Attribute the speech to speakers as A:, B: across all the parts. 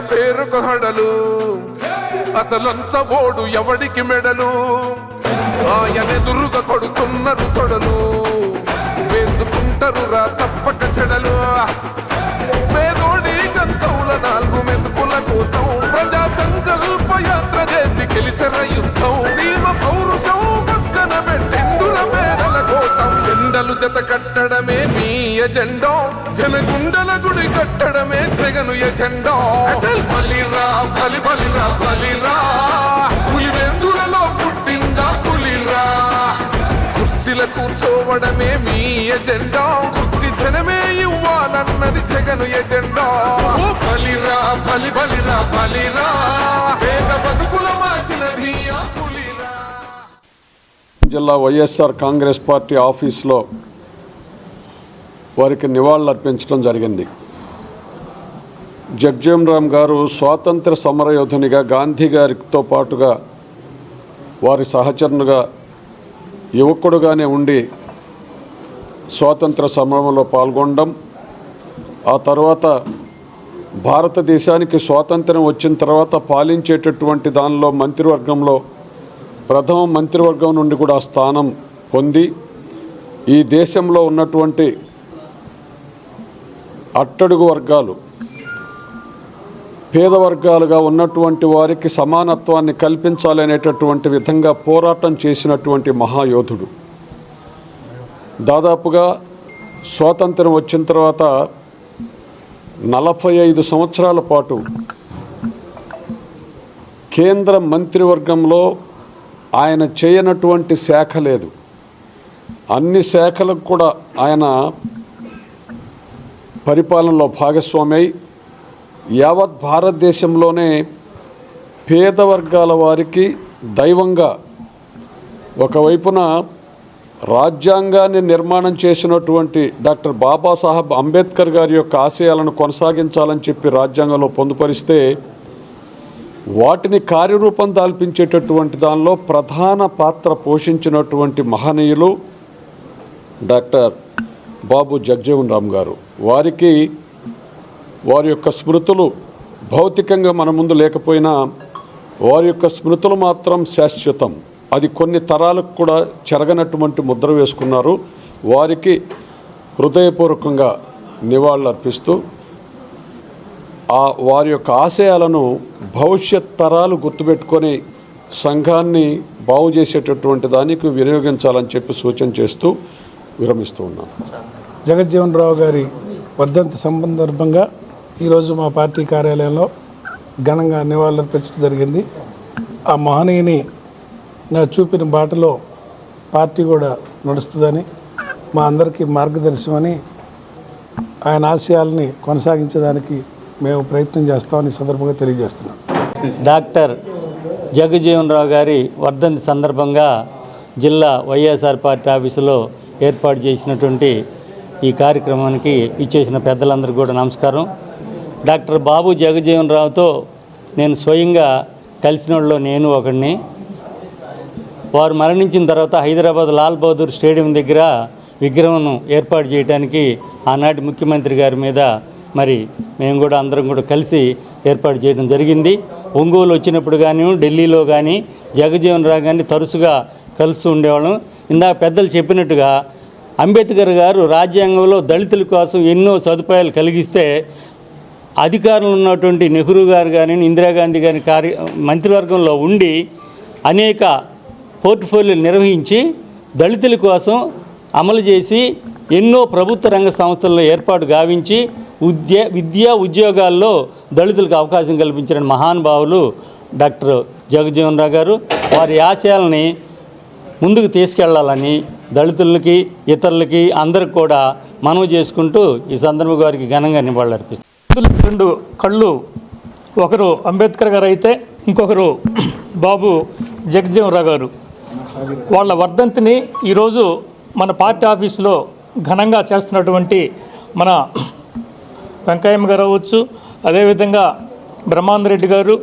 A: పేరుకు హడలు. అసలంచబోడు ఎవడికి మెడలు? ఆయనెదురుగా కొడుతున్నారు తొడలు. వేసుకుంటారు రా తప్పక చెడలు. పేదోడి కంచౌల నాలుగు మెతుకుల కోసం ప్రజా సంకల్ప యాత్ర చేసి గెలిసిన యుద్ధం. సీమ పౌరుషం జత కట్టడమే మీ ఎజెండా. జనగుండల గుడి కట్టడమే జగను ఎజెండా. అచల్. బలిరా బలి బలిరా బలిరా. పులివెందులలో పుట్టిందా పులిరా? కుర్చీల కూర్చోవడమే మీ ఎజెండా. కుర్చీ జనమే ఇవ్వాలన్నది జగను ఎజెండా. బలిరా బలి బలిరా బలిరా. పేద బతుకుల మార్చినది
B: జిల్లా వైఎస్ఆర్ కాంగ్రెస్ పార్టీ ఆఫీస్లో వారికి నివాళులు అర్పించడం జరిగింది. జగ్జీవన్ గారు స్వాతంత్ర సమరయోధునిగా గాంధీ గారితో పాటుగా వారి సహచరునిగా యువకుడుగానే ఉండి స్వాతంత్ర సమరంలో పాల్గొనడం ఆ తర్వాత భారతదేశానికి స్వాతంత్రం వచ్చిన తర్వాత పాలించేటటువంటి దానిలో మంత్రివర్గంలో ప్రథమ మంత్రివర్గం నుండి కూడా స్థానం పొంది ఈ దేశంలో ఉన్నటువంటి అట్టడుగు వర్గాలు పేద వర్గాలుగా ఉన్నటువంటి వారికి సమానత్వాన్ని కల్పించాలనేటటువంటి విధంగా పోరాటం చేసినటువంటి మహాయోధుడు. దాదాపుగా స్వాతంత్రం వచ్చిన తర్వాత నలభై ఐదు సంవత్సరాల పాటు కేంద్ర మంత్రివర్గంలో ఆయన చేయనటువంటి శాఖ లేదు. అన్ని శాఖలకు కూడా ఆయన పరిపాలనలో భాగస్వామి యావత్ భారతదేశంలోనే పేద వర్గాల వారికి దైవంగా ఒకవైపున రాజ్యాంగాన్ని నిర్మాణం చేసినటువంటి డాక్టర్ బాబాసాహెబ్ అంబేద్కర్ గారి యొక్క ఆశయాలను కొనసాగించాలని చెప్పి రాజ్యాంగంలో పొందుపరిస్తే వాటిని కార్యరూపం దాల్పించేటటువంటి దానిలో ప్రధాన పాత్ర పోషించినటువంటి మహనీయులు డాక్టర్ బాబు జగ్జీవన్ రామ్ గారు. వారికి వారి యొక్క స్మృతులు భౌతికంగా మన ముందు లేకపోయినా వారి యొక్క స్మృతులు మాత్రం శాశ్వతం. అది కొన్ని తరాలకు కూడా చెరగనటువంటి ముద్ర వేసుకున్నారు. వారికి హృదయపూర్వకంగా నివాళులు అర్పిస్తూ ఆ వారి యొక్క ఆశయాలను భవిష్యత్ తరాలు గుర్తుపెట్టుకొని సంఘాన్ని బాగు చేసేటటువంటి దానికి వినియోగించాలని చెప్పి సూచన చేస్తూ విరమిస్తూ ఉన్నాను
C: జగజ్జీవన్ రావు గారి వర్ధంతి సందర్భంగా ఈరోజు మా పార్టీ కార్యాలయంలో ఘనంగా నివాళులర్పించడం జరిగింది. ఆ మహనీయుని నా చూపిన బాటలో పార్టీ కూడా నడుస్తుందని మా అందరికీ మార్గదర్శనమని ఆయన ఆశయాల్ని కొనసాగించడానికి మేము ప్రయత్నం చేస్తామని ఈ సందర్భంగా తెలియజేస్తున్నాం.
D: డాక్టర్ జగజీవన్ రావు గారి వర్ధంతి సందర్భంగా జిల్లా వైఎస్ఆర్ పార్టీ ఆఫీసులో ఏర్పాటు చేసినటువంటి ఈ కార్యక్రమానికి ఇచ్చేసిన పెద్దలందరికీ కూడా నమస్కారం. డాక్టర్ బాబు జగజీవన్ రావుతో నేను స్వయంగా కలిసిన వాళ్ళు నేను ఒకడిని. వారు మరణించిన తర్వాత హైదరాబాద్ లాల్ బహదూర్ స్టేడియం దగ్గర విగ్రహంను ఏర్పాటు చేయడానికి ఆనాటి ముఖ్యమంత్రి గారి మీద మరి మేము కూడా అందరం కూడా కలిసి ఏర్పాటు చేయడం జరిగింది. ఒంగోలు వచ్చినప్పుడు కానీ ఢిల్లీలో కానీ జగజీవన్ రావు కానీ తరచుగా కలిసి ఉండేవాళ్ళం. ఇందాక పెద్దలు చెప్పినట్టుగా అంబేద్కర్ గారు రాజ్యాంగంలో దళితుల కోసం ఎన్నో సదుపాయాలు కలిగిస్తే అధికారంలో ఉన్నటువంటి నెహ్రూ గారు కానీ ఇందిరాగాంధీ గారి కార్య మంత్రివర్గంలో ఉండి అనేక పోర్ట్ఫోలియోలు నిర్వహించి దళితుల కోసం అమలు చేసి ఎన్నో ప్రభుత్వ రంగ సంస్థల్లో ఏర్పాటు గావించి ఉద్య విద్యా ఉద్యోగాల్లో దళితులకు అవకాశం కల్పించిన మహానుభావులు డాక్టర్ జగజీవన్ రావు గారు. వారి ఆశయాల్ని ముందుకు తీసుకెళ్ళాలని దళితులకి ఇతరులకి అందరికి కూడా మనవి చేసుకుంటూ ఈ సందర్భం గారికి ఘనంగా నివాళులర్పిస్తాను
E: రెండు కళ్ళు ఒకరు అంబేద్కర్ గారు అయితే ఇంకొకరు బాబు జగజీవనరావు గారు. వాళ్ళ వర్ధంతిని ఈరోజు మన పార్టీ ఆఫీసులో ఘనంగా చేస్తున్నటువంటి మన వెంకయ్యమ్మ గారు అవ్వచ్చు అదేవిధంగా బ్రహ్మాందరెడ్డి గారు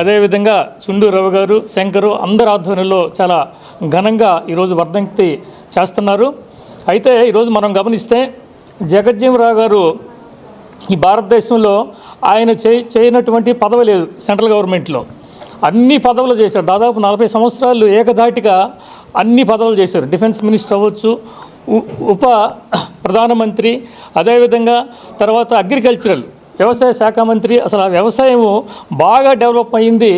E: అదేవిధంగా చుండూ రవి గారు శంకరు అందరి ఆధ్వర్యంలో చాలా ఘనంగా ఈరోజు వర్ధంతి చేస్తున్నారు. అయితే ఈరోజు మనం గమనిస్తే జగజ్జీవరావు గారు ఈ భారతదేశంలో ఆయన చే చేయనటువంటి పదవి లేదు సెంట్రల్ గవర్నమెంట్లో. అన్ని పదవులు చేశారు. దాదాపు నలభై సంవత్సరాలు ఏకధాటిగా అన్ని పదవులు చేశారు. డిఫెన్స్ మినిస్టర్ అవ్వచ్చు ఉప ప్రధానమంత్రి అదేవిధంగా తర్వాత అగ్రికల్చరల్ వ్యవసాయ శాఖ మంత్రి. అసలు ఆ వ్యవసాయము బాగా డెవలప్ అయింది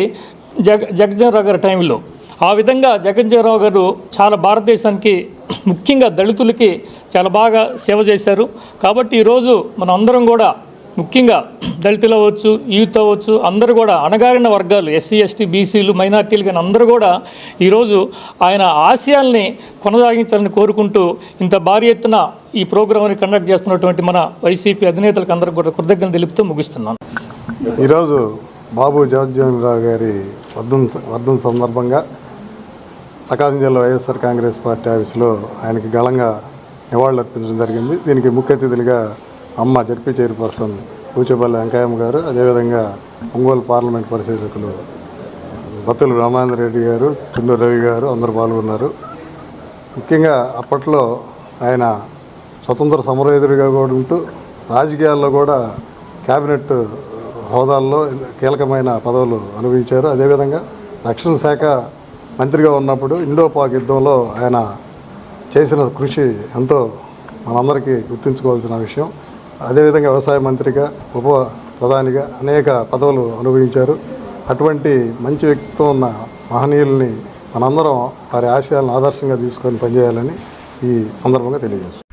E: జగ జగజ్జనరావు గారి టైంలో. ఆ విధంగా జగజ్జనరావు గారు చాలా భారతదేశానికి ముఖ్యంగా దళితులకి చాలా బాగా సేవ చేశారు. కాబట్టి ఈరోజు మనం అందరం కూడా ముఖ్యంగా దళితులు అవ్వచ్చు యూత్ అవ్వచ్చు అందరూ కూడా అణగారిన వర్గాలు ఎస్సీ ఎస్టీ బీసీలు మైనార్టీలు కానీ అందరూ కూడా ఈరోజు ఆయన ఆశయాల్ని కొనసాగించాలని కోరుకుంటూ ఇంత భారీ ఎత్తున ఈ ప్రోగ్రామ్ని కండక్ట్ చేస్తున్నటువంటి మన వైసీపీ అధినేతలకు అందరికీ కూడా కృతజ్ఞత తెలుపుతూ ముగిస్తున్నాను.
F: ఈరోజు బాబు జగజ్జీవన్ రావు గారి వర్ధన్ వర్ధం సందర్భంగా ప్రకాశం జిల్లా వైఎస్ఆర్ కాంగ్రెస్ పార్టీ ఆఫీసులో ఆయనకి ఘనంగా నివాళులు అర్పించడం జరిగింది. దీనికి ముఖ్య అతిథులుగా అమ్మ జడ్పీ చైర్పర్సన్ కూచేపల్లి వెంకయ్యమ్మ గారు అదేవిధంగా ఒంగోలు పార్లమెంట్ పరిశీలకులు బత్తులు రామానంద రెడ్డి గారు చుండూ రవి గారు అందరూ పాల్గొన్నారు. ముఖ్యంగా అప్పట్లో ఆయన స్వతంత్ర సమరయోధుడిగా కూడా ఉంటూ రాజకీయాల్లో కూడా క్యాబినెట్ హోదాల్లో కీలకమైన పదవులు అనుభవించారు. అదేవిధంగా రక్షణ శాఖ మంత్రిగా ఉన్నప్పుడు ఇండో పాక్ యుద్ధంలో ఆయన చేసిన కృషి ఎంతో మనందరికీ గుర్తుంచుకోవాల్సిన విషయం. అదేవిధంగా వ్యవసాయ మంత్రిగా ఉప ప్రధానిగా అనేక పదవులు అనుభవించారు. అటువంటి మంచి వ్యక్తిత్వం ఉన్న మహనీయుల్ని మనందరం వారి ఆశయాలను ఆదర్శంగా తీసుకొని పనిచేయాలని ఈ సందర్భంగా తెలియజేస్తాం